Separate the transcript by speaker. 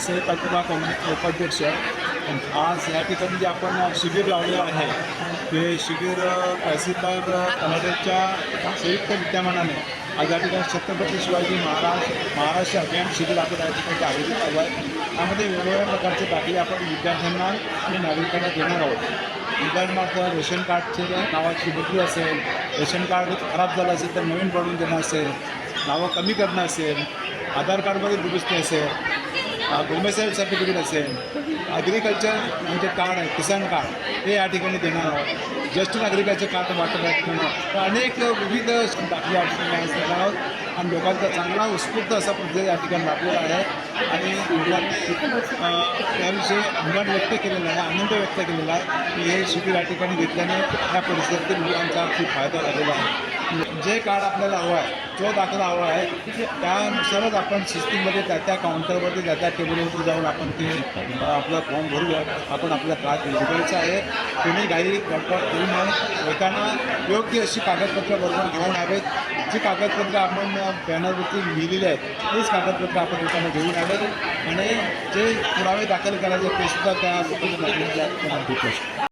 Speaker 1: वसई प्रतिभा committee उपाध्यक्ष आज या ठिकाणी जे आपण शिबिर लावलेलं आहे ते शिबिर तहसीलदार कनाडेच्या संयुक्त विद्यमानाने आज या ठिकाणी छत्रपती शिवाजी महाराज महाराष्ट्र अभियान शिबिर आपण या ठिकाणी आयोजित केलं आहे. त्यामध्ये वेगवेगळ्या प्रकारचे दाखले आपण विद्यार्थ्यांना आणि नागरिकांना देणार आहोत. उदाहरणार्थ रेशन कार्डचे नावाची बदली असेल रेशन कार्ड खराब झालं असेल तर नवीन बनवून देणं असेल नावं कमी करणं असेल आधार कार्डमध्ये दुरुस्ती असेल डोमेसाईल सर्टिफिकेट असेल. ॲग्रिकल्चर म्हणजे कार्ड आहे किसान कार्ड. हे या ठिकाणी देणार आहोत. ज्येष्ठ नागरिकाचे कार्ड वाटप आहेत तर अनेक विविध दाखले या ठिकाणी देणार आहोत. आणि लोकांचा चांगला उत्स्फूर्त असा प्रतिसाद या ठिकाणी लाभलेला आहे. आणि मुलांनी त्याविषयी अभिमान व्यक्त केलेला आहे आनंद व्यक्त केलेला आहे. की हे शिबिर या ठिकाणी घेतल्याने या परिसरातील मुलांचा खूप फायदा झालेला आहे. जे कार्ड आपल्याला हवं आहे जो दाखला हवा आहे त्यानुसारच आपण सिस्टीममध्ये त्या त्या काउंटरवरती त्या त्या टेबलवरती जाऊन आपण ते आपला फॉर्म भरूया. आपण आपला कार्ड उघडायचं आहे. कोणी गाई गडबड करू नये एकानं योग्य अशी कागदपत्रं बरोबर घेऊन यावेत जी कागदपत्रं आपण बॅनरवरती लिहिलेली आहेत तेच कागदपत्रं आपण लोकांना घेऊन यावेत आणि जे पुरावे दाखल करायचे ते सुद्धा त्या लोकांना